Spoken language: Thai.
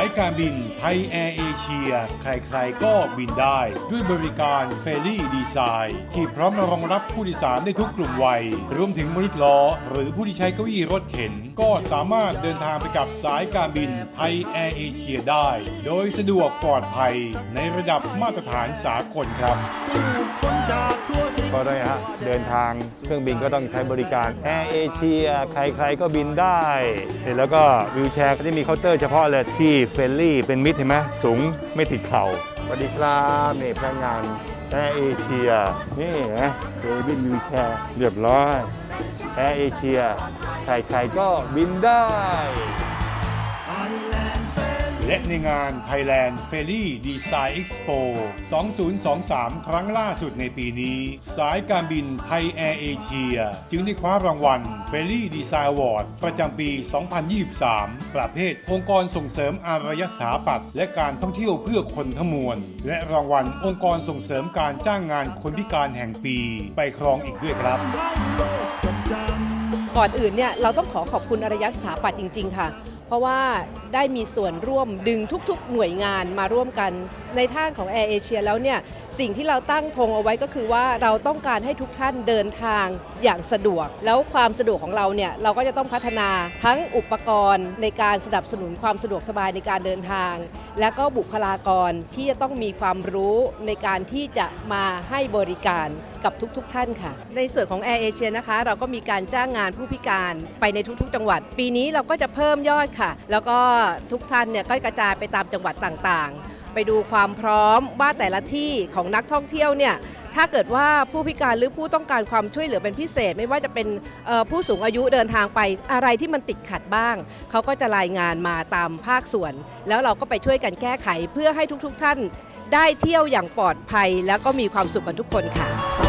ายการบินไทยแอร์เอเชีย ใครๆ ก็บินได้ ด้วยบริการเฟร y ่ดีไซน์ ที่พร้อมรองรับผู้โดยสารได้ทุกกลุ่มวัย รวมถึงมนุษย์ล้อ หรือผู้ที่ใช้เก้าอี้รถเข็น ก็สามารถเดินทางไปกับสายการบินไทยแอร์เอเชียได้ โดยสะดวกปลอดภัยในระดับมาตรฐานสากลครับ ก็ได้ฮะเดินทางเครื่องบินก็ต้องใช้บริการแอร์เอเชียใครๆก็บินได้แล้วก็วิวแชร์ก็จะมีเคาน์เตอร์เฉพาะเลยที่เฟรนลี่เป็นมิตรเห็นไหมสูงไม่ติดเข่าสวัสดีครับนี่พนักงานแอร์เอเชียนี่นะเดบินวิวแชร์เรียบร้อยแอร์เอเชียใครๆก็บินได้ และในงาน Thailand Ferry Design Expo 2023 ครั้งล่าสุดในปีนี้ สายการบินไทยแอร์เอเชียจึงได้คว้ารางวัล Ferry Design Awards ประจำปี 2023 ประเภทองค์กรส่งเสริมอารยสถาปัตย์และการท่องเที่ยวเพื่อคนทั้งมวล และรางวัลองค์กรส่งเสริมการจ้างงานคนพิการแห่งปี ไปครองอีกด้วยครับก่อนอื่นเนี่ยเราต้องขอขอบคุณอารยสถาปัตย์จริง ๆ ค่ะ เพราะว่าได้มีส่วนร่วมดึงทุกๆ หน่วยงานมาร่วมกันในท่างของแอร์เอเชียแล้วเนี่ยสิ่งที่เราตั้งธงเอาไว้ก็คือว่าเราต้องการให้ทุกท่านเดินทางอย่างสะดวก แล้วความสะดวกของเราเนี่ยเราก็จะต้องพัฒนาทั้งอุปกรณ์ในการสนับสนุนความสะดวกสบายในการเดินทาง และก็บุคลากรที่จะต้องมีความรู้ในการที่จะมาให้บริการกับทุกๆท่านค่ะ ในส่วนของ Air Asia นะคะ เราก็มีการจ้างงานผู้พิการไปในทุกๆ จังหวัด ปีนี้เราก็จะเพิ่มยอดค่ะแล้วก็ทุกท่านเนี่ยก็กระจายไปตามจังหวัดต่างๆ ไปดูความพร้อมว่าแต่ละที่ของนักท่องเที่ยวเนี่ยถ้าเกิดว่าผู้พิการหรือผู้ต้องการความช่วยเหลือเป็นพิเศษ ไม่ว่าจะเป็นผู้สูงอายุเดินทางไปอะไรที่มันติดขัดบ้าง เขาก็จะรายงานมาตามภาคส่วน แล้วเราก็ไปช่วยกันแก้ไขเพื่อให้ทุกๆท่านได้เที่ยวอย่างปลอดภัย แล้วก็มีความสุขกันทุกคนค่ะ